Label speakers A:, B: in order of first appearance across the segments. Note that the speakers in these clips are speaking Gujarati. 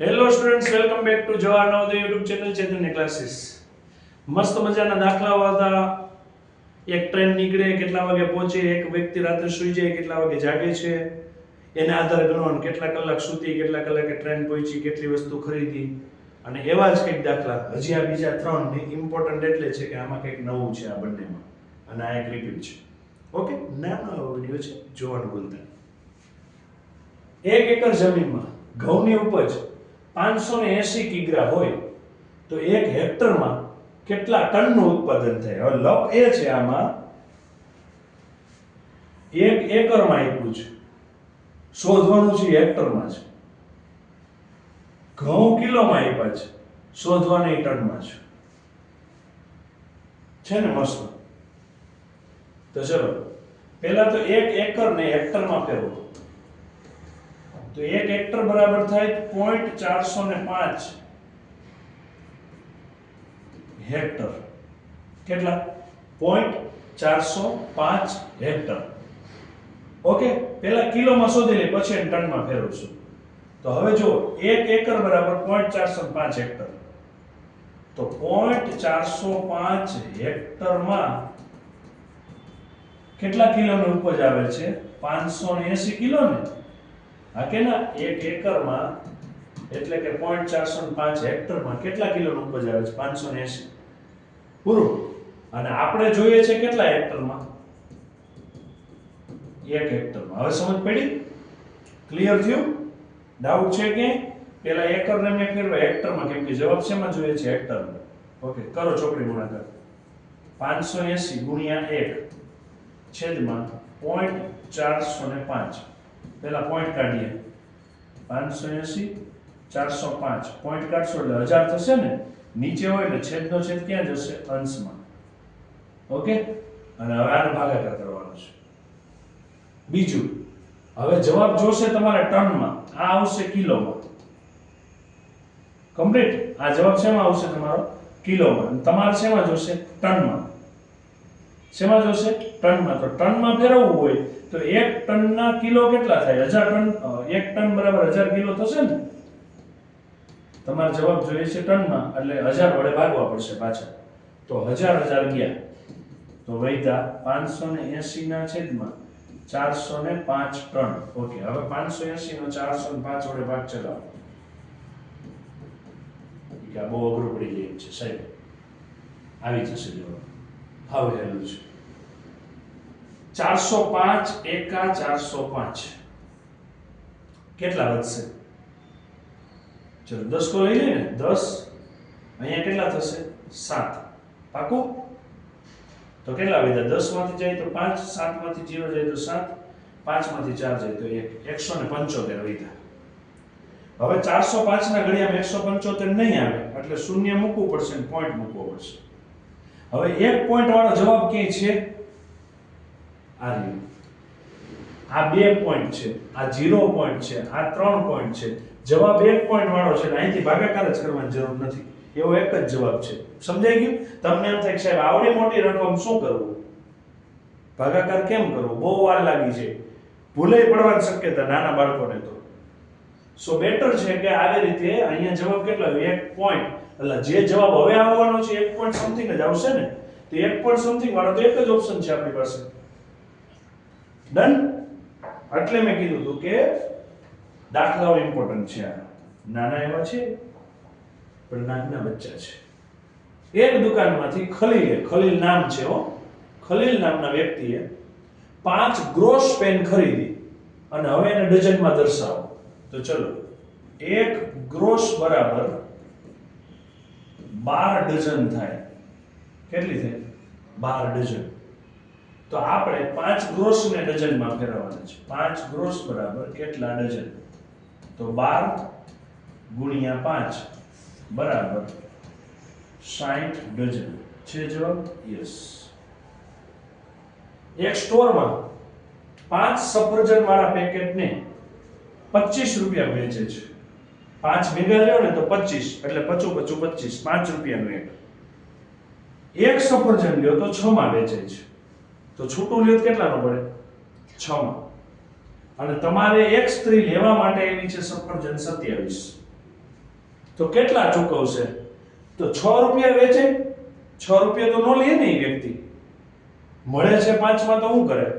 A: Hello students welcome back to Jawahar Navodaya YouTube channel Chaitanya classes મસ્ત મજાના દાખલાઓ હતા. એક ટ્રેન નીકળે, કેટલા વાગે પહોંચે, એક વ્યક્તિ રાત્રે સૂઈ જાય, કેટલા વાગે જાગે છે. એના આધારે ગણવાનું કેટલા કલાક સૂતી, કેટલા કલાકે ટ્રેન પહોંચી, કેટલી વસ્તુ ખરીદી. અને એવા જ કંઈક દાખલા. હજી આ બીજા ત્રણ ઇમ્પોર્ટન્ટ એટલે છે કે આમાં કંઈક નવું છે આ બંનેમાં. અને આ એક રિપીટ છે. ઓકે નાનો એવો વીડિયો છે, જોવાનું ભૂલતા એક એકર જમીનમાં, ઘઉંની ઉપજ પાંચસો ને એસી કિગ્રા હોય, તો એક હેક્ટરમાં કેટલા ટનનું ઉત્પાદન થાય? હવે લપ એ છે આમાં, એક એકરમાં આપ્યું છે. શોધવાનું છે હેક્ટરમાં છે. ઘઉં કિલોમાં આપ્યા છે, શોધવાની ટનમાં છે. છે ને મસ્ત? તો ચલો, પહેલા તો એક એકર ને હેક્ટરમાં ફેરવો. તો એક હેક્ટર બરાબર થાય પોઈન્ટ ચારસો ને પાંચ હેક્ટર કેટલા? પોઈન્ટ ચારસો પાંચ હેક્ટર ઓકે પહેલા કિલોમાં શોધી લે, પછી ટનમાં ફેરવશું. તો હવે જો એક એકર બરાબર પોઈન્ટ ચારસો પાંચ હેક્ટર તો પોઈન્ટ ચારસો પાંચ હેક્ટરમાં કેટલા કિલોની ઉપજ આવે છે? પાંચસો ને એસી કિલો ને હા કે ના? એક એકરમાં, એટલે કે પોઈન્ટ ચારસો પાંચ હેક્ટરમાં કેટલા કિલોનું ઉપજ આવે છે? પાંચસો ને એસી. પૂરું? અને આપણે જોઈએ છે કેટલા હેક્ટરમાં? એક હેક્ટરમાં. હવે સમજ પડી? ક્લિયર થયું? ડાઉટ છે કે? પેલા એકરને મેં ફેરવા હેક્ટરમાં કેમ કે જવાબ શેમાં જોઈએ છે? હેક્ટરમાં. ઓકે કરો ચોકડી ગુણાકાર. પાંચસો એસી ગુણ્યા એક છેદમાં પોઈન્ટ ચારસો ને પાંચ. પહેલા પોઈન્ટ કાઢીએ. પાંચસો એસી ચારસો પાંચ. પોઈન્ટ કાઢશો એટલે હજાર થશે ને? નીચે હોય એટલે છેદનો છેદ ક્યાં જશે? અંશમાં. ઓકે? અને હવે આને ભાગાકાર કરવાનો છે. બીજું, હવે જવાબ જોશે તમારે ટનમાં આ આવશે કિલોમાં. કમ્પ્લીટ આ જવાબ શેમાં આવશે તમારો? કિલોમાં. તમારે શેમાં જોશે? ટનમાં. શેમાં જોશે? ટનમાં. તો ટનમાં ફેરવવું હોય તો એક ટનના કિલો કેટલા થાય? હજાર ટન એક ટન બરાબર હજાર કિલો થશે ને? તમારે જવાબ જોઈએ છે ટનમાં, એટલે હજાર વડે ભાગવા પડશે પાછા. તો હજાર હજાર ગયા. તો વૈધા પાંચસો ને એસી ના છેદમાં ચારસો ને પાંચ ટન. ઓકે, હવે પાંચસો એસી નો ચારસો ને પાંચ વડે ભાગ ચલાવો. બહુ અઘરું પડી જાય છે, સાહેબ. આવી જશે જવાબ. હાવ હેલું છે. ચારસો પાંચ એકા ચારસો પાંચ. કેટલા વધશે? ચલો, દસ કો લઈ લઈએ ને? દસ. અહીંયા કેટલા થશે? સાત. પાકું? તો કેટલા વધ્યા? દસમાંથી જાય તો પાંચ સાતમાંથી જીરો જાય તો સાત પાંચમાંથી ચાર જાય તો એક. એકસો ને પંચોતેર વધ્યા. હવે ચારસો પાંચ ના ઘડિયામાં એકસો પંચોતેર નહીં આવે, એટલે શૂન્ય મૂકવું પડશે ને પોઈન્ટ મૂકવો પડશે. હવે એક પોઈન્ટ વાળો જવાબ ક્યાંય છે? આ રહ્યો. આ બે પોઈન્ટ છે, આ ઝીરો પોઈન્ટ છે, આ ત્રણ પોઈન્ટ છે. જવાબ એક પોઈન્ટ વાળો છે અહીંથી ભાગાકાર જ કરવાની જરૂર નથી. એવો એક જ જવાબ છે. સમજાઈ ગયું? તમને એમ થાય કે સાહેબ, આવડી મોટી રકમ શું કરવું? ભાગાકાર કેમ કરવો? બહુ વાર લાગી છે ભૂલે પડવાની શક્યતા નાના બાળકોને તો. સો બેટર છે કે આવી રીતે અહીંયા જવાબ કેટલો આવ્યો? એક પોઈન્ટ એટલે જે જવાબ હવે આવવાનો છે, એક પોઈન્ટ સમથિંગ જ આવશે ને? તો એક પોઈન્ટ સમથિંગ વાળો તો એક જ ઓપ્શન છે આપણી પાસે. ડન એટલે મેં કીધું હતું કે દાખલાઓ ઇમ્પોર્ટન્ટ છે નાના એવા છે, પણ નાના બચ્ચા છે. એક દુકાનમાંથી ખલીલે, ખલીલ નામ છે હો. ખલીલ નામના વ્યક્તિએ પાંચ ગ્રોસ પેન ખરીદી અને હવે એને ડઝનમાં દર્શાવો. તો ચલો, એક ગ્રોસ બરાબર બાર ડઝન થાય. કેટલી થાય? બાર ડઝન. તો આપણે પાંચ ગ્રોસ ને ડઝનમાં ફેરવવાના છે. પાંચ ગ્રોસ બરાબર કેટલા ડઝન? તો બાર ગુણ્યા પાંચ બરાબર સાઠ ડઝન. છે જવાબ? યસ. એક સ્ટોરમાં પાંચ સફરજન વાળા પેકેટને પચીસ રૂપિયા વેચે છે. પાંચ ભેગા લ્યો ને તો પચીસ એટલે પચું પચું પચીસ પાંચ રૂપિયાનું એક. એક સફરજન લ્યો તો છ માં વેચે છે. તો છૂટું લ્યો કેટલાનો પડે? છ માં. અને તમારે એક સ્ત્રી લેવા માટે એની છે સફરજન સત્યાવીસ. તો કેટલા ચૂકવશે? તો છ રૂપિયા વેચે, છ રૂપિયા તો ન લે ને વ્યક્તિ. મળે છે પાંચમાં તો શું કરે?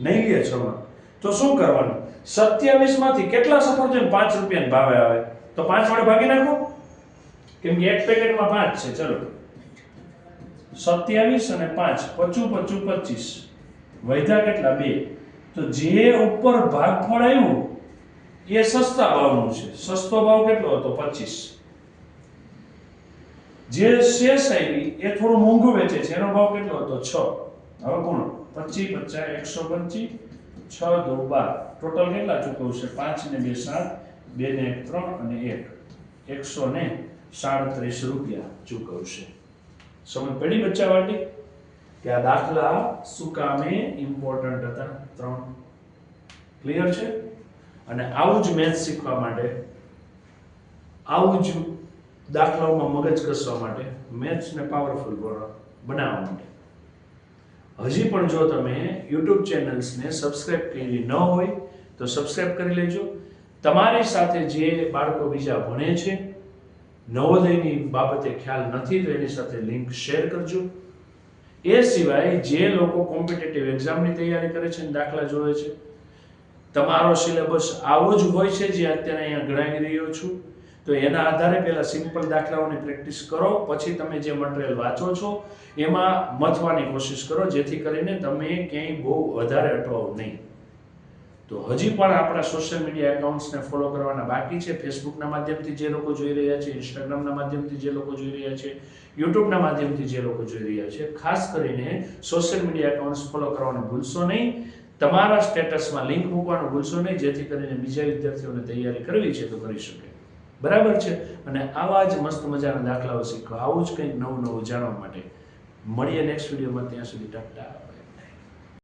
A: નહીં લે છમાં તો શું કરવાનું? સત્યાવીસમાંથી કેટલા સફરજન પાંચ રૂપિયાના ભાવે આવે? તો પાંચ વડે ભાગી નાખો? કેમ કે એક પેકેટમાં પાંચ છે, ચલો. સત્યાવીસ અને પાંચ, પચું પચું, પચીસ. વૈધા કેટલા? બે. તો જે ઉપર ભાગફળ આવ્યું એ સસ્તા ભાવનું છે. સસ્તો ભાવ કેટલો હતો? પચીસ. જે શેષ આવી, એ થોડું મોંઘું વેચે છે. એનો ભાવ કેટલો હતો? છ. હવે કોણ? પચી પચાસ, એકસો પંચી છ દો બાર. ટોટલ કેટલા ચૂકવશે પાંચ ને બે સાત, બે ને એક ત્રણ અને એક. એકસો ને સાડત્રીસ રૂપિયા ચૂકવશે સમજ પડી બચ્ચા વાટી? કે આ દાખલા શું કામે ઇમ્પોર્ટન્ટ હતા? ત્રણ. ક્લિયર છે? અને આવું જ મેથ્સ શીખવા માટે, આવું જ દાખલાઓમાં મગજ કસવા માટે મેથ્સને પાવરફુલ બનાવવા માટે. હજી પણ જો તમે યુટ્યુબ ચેનલ્સને સબસ્ક્રાઇબ કરી ન હોય, તો સબસ્ક્રાઇબ કરી લેજો. તમારી સાથે જે બાળકો બીજા ભણે છે, નવોદયની બાબતે ખ્યાલ નથી, તો એની સાથે લિંક શેર કરજો. એ સિવાય જે લોકો કોમ્પિટેટિવ એક્ઝામની તૈયારી કરે છે દાખલા જોવે છે, તમારો સિલેબસ આવો જ હોય છે જે અત્યારે અહીંયા ગણાવી રહ્યો છું. તો એના આધારે પહેલા સિમ્પલ દાખલાઓની પ્રેક્ટિસ કરો, પછી તમે જે મટીરિયલ વાંચો છો, એમાં મથવાની કોશિશ કરો, જેથી કરીને તમે ક્યાંય બહુ વધારે અટવાઓ નહીં. તો હજી પણ આપણા સોશિયલ મીડિયા એકાઉન્ટ્સને ફોલો કરવાના બાકી છે. ફેસબુકના માધ્યમથી જે લોકો જોઈ રહ્યા છે ઇન્સ્ટાગ્રામના માધ્યમથી જે લોકો જોઈ રહ્યા છે યુટ્યુબના માધ્યમથી જે લોકો જોઈ રહ્યા છે, ખાસ કરીને સોશિયલ મીડિયા એકાઉન્ટ્સ ફોલો કરવાનું ભૂલશો નહીં. તમારા સ્ટેટસમાં લિંક મૂકવાનું ભૂલશો નહીં, જેથી કરીને બીજા વિદ્યાર્થીઓને તૈયારી કરવી છે તો કરી શકે. બરાબર છે? અને આવા જ મસ્ત મજાના દાખલાઓ શીખવા. આવું જ કંઈક નવું નવું જાણવા માટે. મળીએ નેક્સ્ટ વિડીયોમાં ત્યાં સુધી ટાટા.